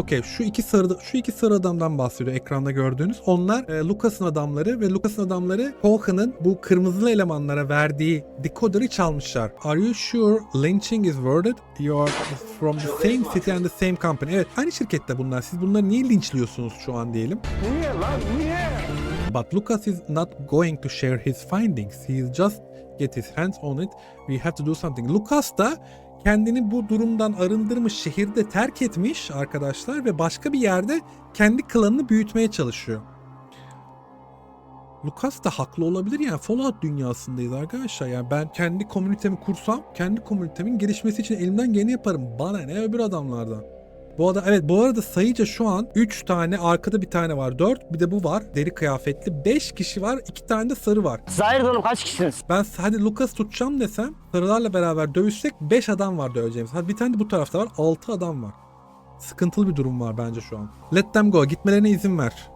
Okey şu iki sarı şu iki sarı adamdan bahsediyor ekranda gördüğünüz. Onlar e, Lucas'ın adamları ve Lucas'ın adamları Cohen'ın bu kırmızılı elemanlara verdiği decoder'ı çalmışlar. Are you sure lynching is worded? You are from the same city and the same company. Evet aynı şirkette bunlar. Siz bunları niye linçliyorsunuz şu an diyelim. Niye lan niye? But Lucas is not going to share his findings. He is just get his hands on it. We have to do something. Lucas da kendini bu durumdan arındırmış, şehirde terk etmiş arkadaşlar ve başka bir yerde kendi klanını büyütmeye çalışıyor. Lucas da haklı olabilir yani Fallout dünyasındayız arkadaşlar. Yani ben kendi komünitemi kursam kendi komünitemin gelişmesi için elimden geleni yaparım. Bana ne öbür adamlardan. Bu arada evet bu arada sayıca şu an 3 tane arkada bir tane var 4 bir de bu var deri kıyafetli 5 kişi var 2 tane de sarı var. Zahir oğlum kaç kişisiniz? Ben hadi Lucas tutacağım desem sarılarla beraber dövüşsek 5 adam var döveceğimiz. Hadi bir tane de bu tarafta var 6 adam var. Sıkıntılı bir durum var bence şu an. Let them go gitmelerine izin ver.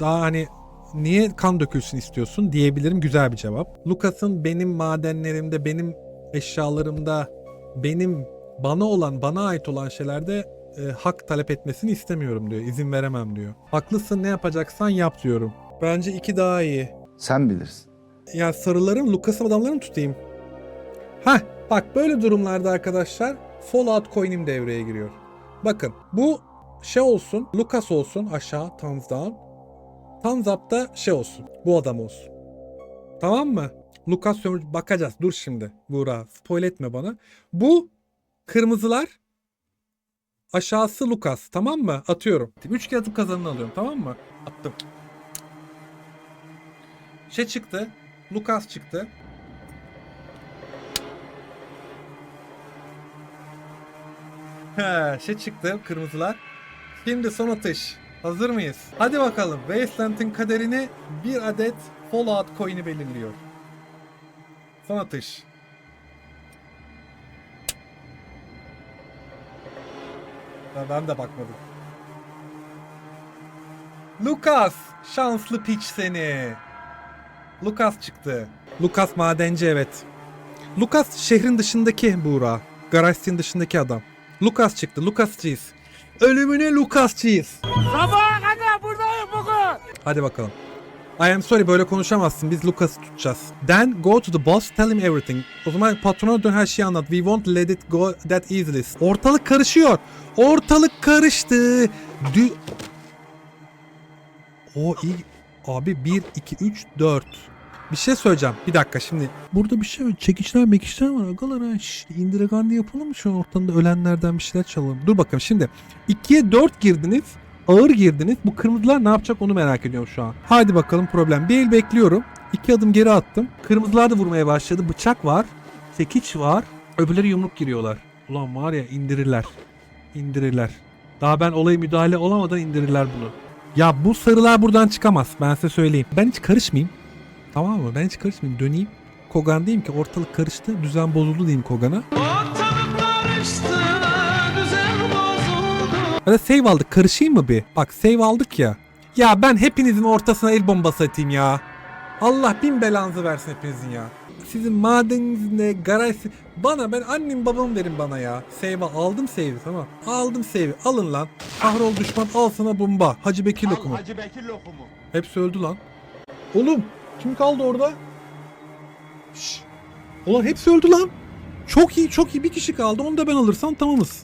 Daha hani niye kan dökülsün istiyorsun diyebilirim güzel bir cevap. Lucas'ın benim madenlerimde, benim eşyalarımda, benim bana olan, bana ait olan şeylerde e, hak talep etmesini istemiyorum diyor. İzin veremem diyor. Haklısın ne yapacaksan yap diyorum. Bence iki daha iyi. Sen bilirsin. Ya sarıların Lucas'ın adamlarını tutayım? Heh bak böyle durumlarda arkadaşlar Fallout coin'im devreye giriyor. Bakın bu şey olsun Lucas olsun aşağı thumbs down. Thumbs up da şey olsun bu adam olsun. Tamam mı? Lucas bakacağız dur şimdi Buğra spoil etme bana. Bu kırmızılar aşağısı Lucas tamam mı? Atıyorum. 3 kere atıp kazanını alıyorum tamam mı? Attım. Şey çıktı. Lucas çıktı. He, şey çıktı kırmızılar. Şimdi son atış. Hazır mıyız? Hadi bakalım. Wasteland'in kaderini bir adet Fallout coin'i belirliyor. Son atış. Ben de bakmadım. Lucas! Şanslı piç seni. Lucas çıktı. Lucas madenci evet. Lucas şehrin dışındaki Buğra. Garajsin dışındaki adam. Lucas çıktı. Lucas'cıyız. Ölümüne Lucas'cıyız. Sabaha kadar buradayım bugün. Hadi bakalım. I am sorry böyle konuşamazsın. Biz Lucas'ı tutacağız. Then go to the boss, tell him everything. O zaman patrona dön her şeyi anlat. We won't let it go that easily. Ortalık karışıyor. Ortalık karıştı. Dü... O iyi. Abi 1, 2, 3, 4. Bir şey söyleyeceğim. Bir dakika şimdi. Burada bir şey var. Çekişler mekişler var. Agalar ha. Şş, indiregandı yapalım mı şu ortamda ölenlerden bir şeyler çalalım. Dur bakalım şimdi. 2'ye 4 girdiniz. Ağır girdiniz. Bu kırmızılar ne yapacak onu merak ediyorum şu an. Hadi bakalım problem. Bir el bekliyorum. İki adım geri attım. Kırmızılar da vurmaya başladı. Bıçak var. Sekiç var. Öbürleri yumruk giriyorlar. Ulan var ya indirirler. İndirirler. Daha ben olaya müdahale olamadan indirirler bunu. Ya bu sarılar buradan çıkamaz. Ben size söyleyeyim. Ben hiç karışmayayım. Tamam mı? Ben hiç karışmayayım. Döneyim. Kogan diyeyim ki ortalık karıştı. Düzen bozuldu diyeyim Kogan'a. Ya da save aldık. Karışayım mı bir? Bak save aldık ya. Ya ben hepinizin ortasına el bombası atayım ya. Allah bin belanızı versin hepinizin ya. Sizin madeniniz ne, garaj... Bana ben annem babam verin bana ya. Save aldım save'i tamam. Aldım save'i. Alın lan. Kahrol düşman al sana bomba. Hacı Bekir lokumu. Hacı Bekir lokumu. Hepsi öldü lan. Oğlum kim kaldı orada? Şşş. Ulan hepsi öldü lan. Çok iyi çok iyi bir kişi kaldı. Onu da ben alırsam tamamız.